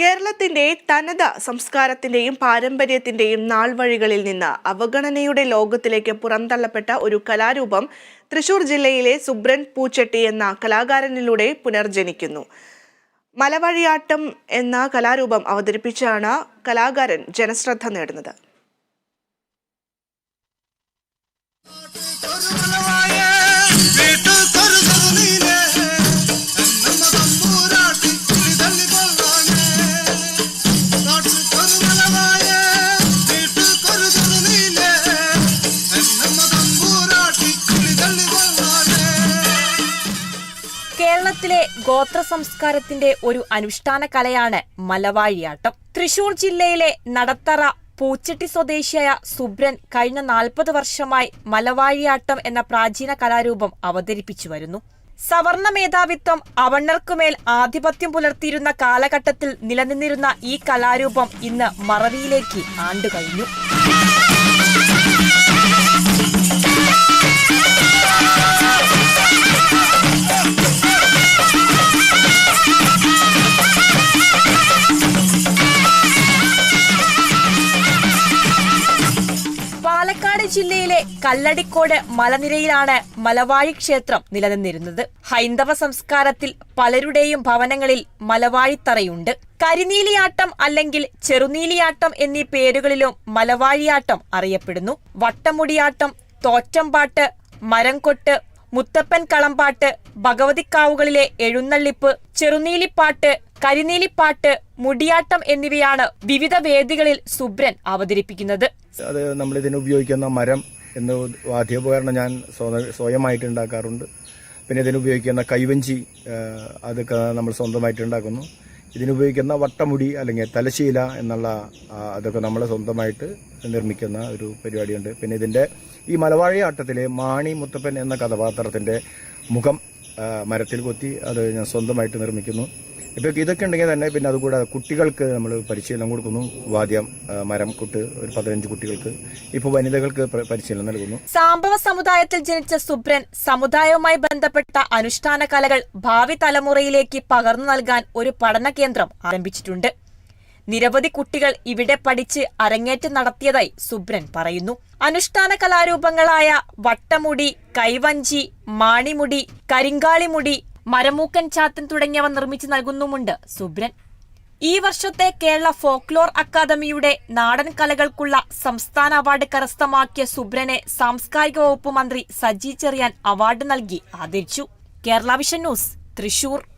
കേരളത്തിന്റെ തനത സംസ്കാരത്തിന്റെയും പാരമ്പര്യത്തിന്റെയും നാൾവഴികളിൽ നിന്ന് അവഗണനയുടെ ലോകത്തിലേക്ക് പുറന്തള്ളപ്പെട്ട ഒരു കലാരൂപം തൃശൂർ ജില്ലയിലെ സുബ്രൻ പൂച്ചട്ടി എന്ന കലാകാരനിലൂടെ പുനർജനിക്കുന്നു. മലവഴിയാട്ടം എന്ന കലാരൂപം അവതരിപ്പിച്ചാണ് കലാകാരൻ ജനശ്രദ്ധ നേടുന്നത്. കേരളത്തിലെ ഗോത്ര സംസ്കാരത്തിന്റെ ഒരു അനുഷ്ഠാന കലയാണ് മലവാഴിയാട്ടം. തൃശൂർ ജില്ലയിലെ നടത്തറ പൂച്ചട്ടി സ്വദേശിയായ സുബ്രൻ കഴിഞ്ഞ നാൽപ്പത് വർഷമായി മലവാഴിയാട്ടം എന്ന പ്രാചീന കലാരൂപം അവതരിപ്പിച്ചു വരുന്നു. സവർണ മേധാവിത്വം അവണ്ണർക്കുമേൽ ആധിപത്യം പുലർത്തിയിരുന്ന കാലഘട്ടത്തിൽ നിലനിന്നിരുന്ന ഈ കലാരൂപം ഇന്ന് മറവിയിലേക്ക് ആണ്ടുകഴിഞ്ഞു. ജില്ലയിലെ കല്ലടിക്കോട് മലനിരയിലാണ് മലവാഴി ക്ഷേത്രം നിലനിന്നിരുന്നത്. ഹൈന്ദവ സംസ്കാരത്തിൽ പലരുടെയും ഭവനങ്ങളിൽ മലവാഴിത്തറയുണ്ട്. കരിനീലിയാട്ടം അല്ലെങ്കിൽ ചെറുനീലിയാട്ടം എന്നീ പേരുകളിലും മലവാഴിയാട്ടം അറിയപ്പെടുന്നു. വട്ടമുടിയാട്ടം തോറ്റമ്പാട്ട് മരംകൊട്ട് മുത്തപ്പൻ കളമ്പാട്ട് ഭഗവതിക്കാവുകളിലെ എഴുന്നള്ളിപ്പ് ചെറുനീലിപ്പാട്ട് കരിനീലിപ്പാട്ട് മുടിയാട്ടം എന്നിവയാണ് വിവിധ വേദികളിൽ സുബ്രൻ അവതരിപ്പിക്കുന്നത്. അത് നമ്മൾ ഇതിന് ഉപയോഗിക്കുന്ന മരം എന്ന വാദ്യോപകരണം ഞാൻ സ്വയമായിട്ട് ഉണ്ടാക്കാറുണ്ട്. പിന്നെ ഇതിനുപയോഗിക്കുന്ന കൈവഞ്ചി അതൊക്കെ നമ്മൾ സ്വന്തമായിട്ട് ഉണ്ടാക്കുന്നു. ഇതിനുപയോഗിക്കുന്ന വട്ടമുടി അല്ലെങ്കിൽ തലശീല എന്നുള്ള അതൊക്കെ നമ്മൾ സ്വന്തമായിട്ട് നിർമ്മിക്കുന്ന ഒരു പരിപാടിയുണ്ട്. പിന്നെ ഇതിന്റെ ഈ മലവാഴിയാട്ടത്തിലെ മാണി മുത്തപ്പൻ എന്ന കഥാപാത്രത്തിന്റെ മുഖം മരത്തിൽ കൊത്തി അത് ഞാൻ സ്വന്തമായിട്ട് നിർമ്മിക്കുന്നു. ഇപ്പോൾ ഇതൊക്കെ ഉണ്ടെങ്കിൽ തന്നെ പിന്നെ അതുകൂടാതെ കുട്ടികൾക്ക് നമ്മൾ പരിശീലനം കൊടുക്കുന്നു. വാദ്യം മരം കുട്ട് ഒരു പതിനഞ്ച് കുട്ടികൾക്ക് ഇപ്പോൾ വനിതകൾക്ക് പരിശീലനം നൽകുന്നു. സാമ്പവ സമുദായത്തിൽ ജനിച്ച സുബ്രൻ സമുദായവുമായി ബന്ധപ്പെട്ട അനുഷ്ഠാന കലകൾ ഭാവി തലമുറയിലേക്ക് പകർന്നു നൽകാൻ ഒരു പഠന കേന്ദ്രം ആരംഭിച്ചിട്ടുണ്ട്. നിരവധി കുട്ടികൾ ഇവിടെ പഠിച്ച് അരങ്ങേറ്റം നടത്തിയതായി സുബ്രൻ പറയുന്നു. അനുഷ്ഠാന കലാരൂപങ്ങളായ വട്ടമുടി കൈവഞ്ചി മാണിമുടി കരിങ്കാളിമുടി മരമൂക്കൻ ചാത്തൻ തുടങ്ങിയവ നിർമ്മിച്ചു നൽകുന്നുമുണ്ട്. സുബ്രൻ. ഈ വർഷത്തെ കേരള ഫോക്ലോർ അക്കാദമിയുടെ നാടൻ കലകൾക്കുള്ള സംസ്ഥാന അവാർഡ് കരസ്ഥമാക്കിയ സുബ്രനെ സാംസ്കാരിക വകുപ്പ് മന്ത്രി സജി ചെറിയാൻ അവാർഡ് നൽകി. ആദരിച്ചു. Kerala vision news Thrissur.